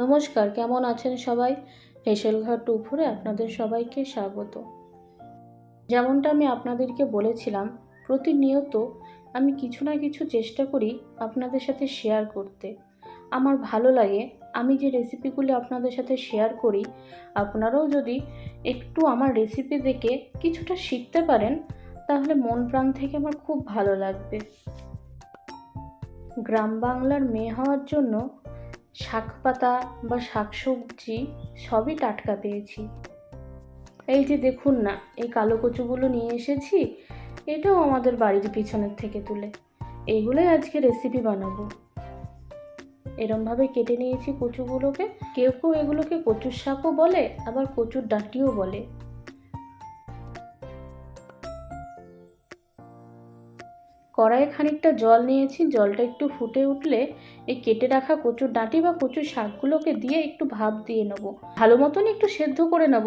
নমস্কার, কেমন আছেন সবাই? হেসেলঘর টুপুরে আপনাদের সবাইকে স্বাগত। যেমনটা আমি আপনাদেরকে বলেছিলাম, প্রতিনিয়ত আমি কিছু না কিছু চেষ্টা করি আপনাদের সাথে শেয়ার করতে। আমার ভালো লাগে, আমি যে রেসিপিগুলি আপনাদের সাথে শেয়ার করি, আপনারাও যদি একটু আমার রেসিপি দেখে কিছুটা শিখতে পারেন, তাহলে মন প্রাণ থেকে আমার খুব ভালো লাগবে। গ্রাম বাংলার মেয়ে হওয়ার জন্য শাক পাতা বা শাকসবজি সবই টাটকা পেয়েছি। এই যে দেখুন না, এই কালো কচুগুলো নিয়ে এসেছি, এটাও আমাদের বাড়ির পিছনের থেকে তুলে। এইগুলোই আজকে রেসিপি বানাবো। এরমভাবে কেটে নিয়েছি কচুগুলোকে। কেউ কেউ এগুলোকে কচুর শাকও বলে, আবার কচুর ডাঁটিও বলে। কড়াইয়ে খানিকটা জল নিয়েছি, জলটা একটু ফুটে উঠলে এই কেটে রাখা কচুর ডাঁটি বা কচুর শাকগুলোকে দিয়ে একটু ভাপ দিয়ে নেব। ভালো মতন একটু সেদ্ধ করে নেব।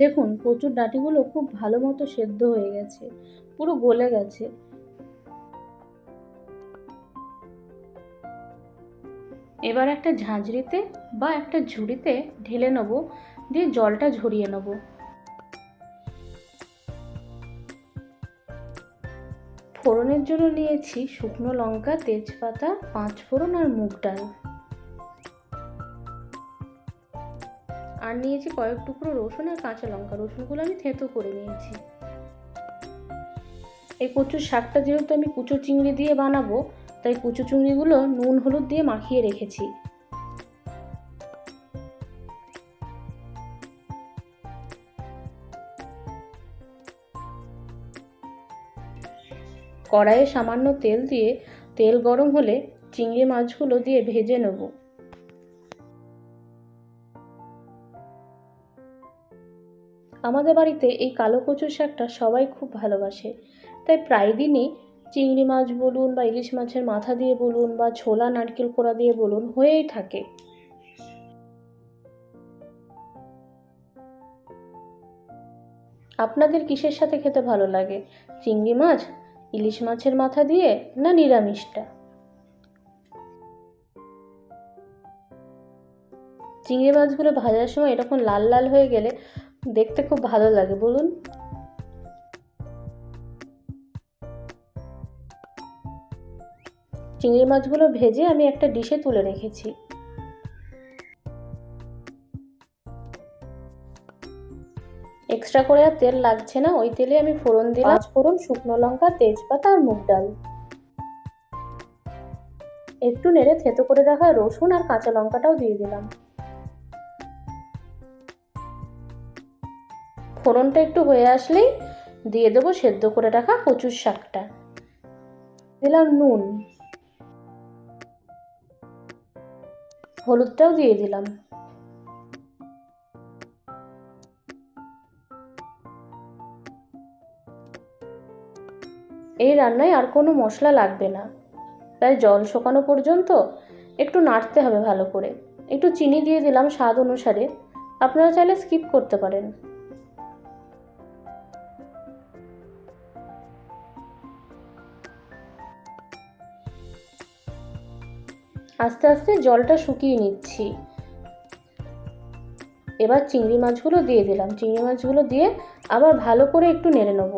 দেখুন, কচুর ডাঁটিগুলো খুব ভালো মতো সেদ্ধ হয়ে গেছে, পুরো গলে গেছে। এবার একটা ঝাঁঝরিতে বা একটা ঝুড়িতে ঢেলে নেব। দিয়ে জলটা ঝরিয়ে নেব। ফোড়নের জন্য নিয়েছি শুকনো লঙ্কা, তেজপাতা, পাঁচ ফোড়ন আর মুগ ডাল। আর নিয়েছি কয়েক টুকরো রসুন আর কাঁচা লঙ্কা। রসুনগুলো আমি থেঁতো করে নিয়েছি। এই কচুর শাকটা যেহেতু আমি কুচো চিংড়ি দিয়ে বানাবো, তাই কুচো চিংড়িগুলো নুন, হলুদ দিয়ে মাখিয়ে রেখেছি। কড়াইয়ে সামান্য তেল দিয়ে, তেল গরম হলে চিংড়ি মাছগুলো দিয়ে ভেজে নেব। আমাদের বাড়িতে এই কালো কচুর শাকটা সবাই খুব ভালোবাসে। তাই প্রায় দিনই চিংড়ি মাছ বলুন বা ইলিশ মাছের মাথা দিয়ে বলুন বা ছোলা, নারকেল কোড়া দিয়ে বলুন হয়েই থাকে। আপনাদের কিসের সাথে খেতে ভালো লাগে? চিংড়ি মাছ ইলিশ মাছের মাথা দিয়ে না নিরামিষটা? চিংড়ি মাছগুলো ভাজার সময় এরকম লাল লাল হয়ে গেলে দেখতে খুব ভালো লাগে, বলুন। চিংড়ি মাছগুলো ভেজে আমি একটা ডিশে তুলে রেখেছি। এক্সট্রা করে আর তেল লাগছে না। ওই তেলে আমি ফোড়ন দিলাম। ফোড়ন শুকনো লঙ্কা, তেজপাতা আর মুগ ডাল। একটু নেড়ে থেতো করে রাখা রসুন আর কাঁচা লঙ্কাটাও দিয়ে দিলাম। ফোড়নটা একটু হয়ে আসলেই দিয়ে দেবো সেদ্ধ করে রাখা কচুর শাকটা। দিলাম নুন। হলুদটাও দিয়ে দিলাম। এই রান্নায় আর কোনো মশলা লাগবে না। তাই জল শোকানো পর্যন্ত একটু নাড়তে হবে ভালো করে। একটু চিনি দিয়ে দিলাম স্বাদ অনুসারে। আপনারা চাইলে স্কিপ করতে পারেন। আস্তে আস্তে জলটা শুকিয়ে নিচ্ছি। এবার চিংড়ি মাছগুলো দিয়ে দিলাম। চিংড়ি মাছগুলো দিয়ে আবার ভালো করে একটু নেড়ে নেব।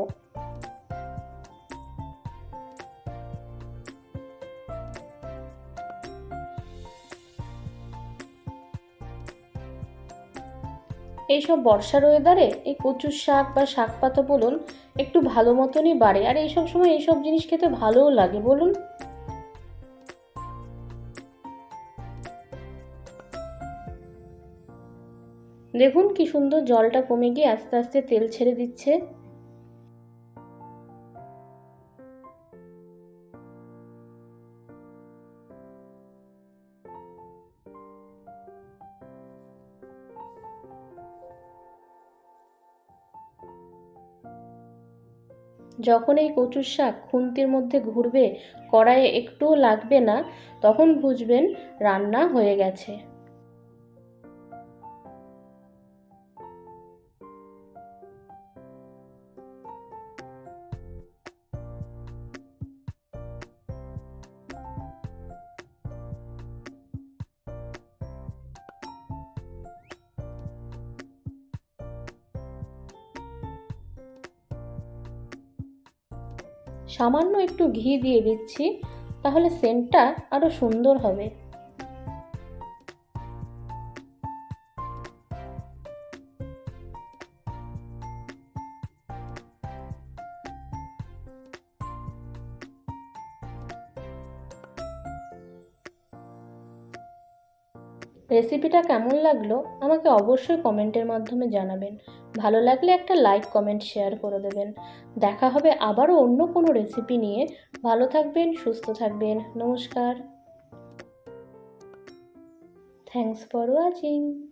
এইসব বর্ষার ওয়েদারে এই কচুর শাক বা শাক পাতা বলুন, একটু ভালো মতনই বাড়ে। আর এইসব সময় এইসব জিনিস খেতে ভালোও লাগে, বলুন। দেখুন কি সুন্দর জলটা কমে গিয়ে আস্তে আস্তে তেল ছেড়ে দিচ্ছে। যখন এই কচুর শাক খুন্তির মধ্যে ঘুরবে, কড়াইয়ে একটুও লাগবে না, তখন বুঝবেন রান্না হয়ে গেছে। সামান্য একটু ঘি দিয়ে দিচ্ছি, তাহলে সেন্টটা আরও সুন্দর হবে। রেসিপিটা কেমন লাগল আমাকে অবশ্যই কমেন্টের মাধ্যমে জানাবেন। ভালো লাগলে একটা লাইক কমেন্ট শেয়ার করে দেবেন। দেখা হবে আবারও অন্য কোনো রেসিপি নিয়ে। ভালো থাকবেন, সুস্থ থাকবেন। নমস্কার। Thanks for watching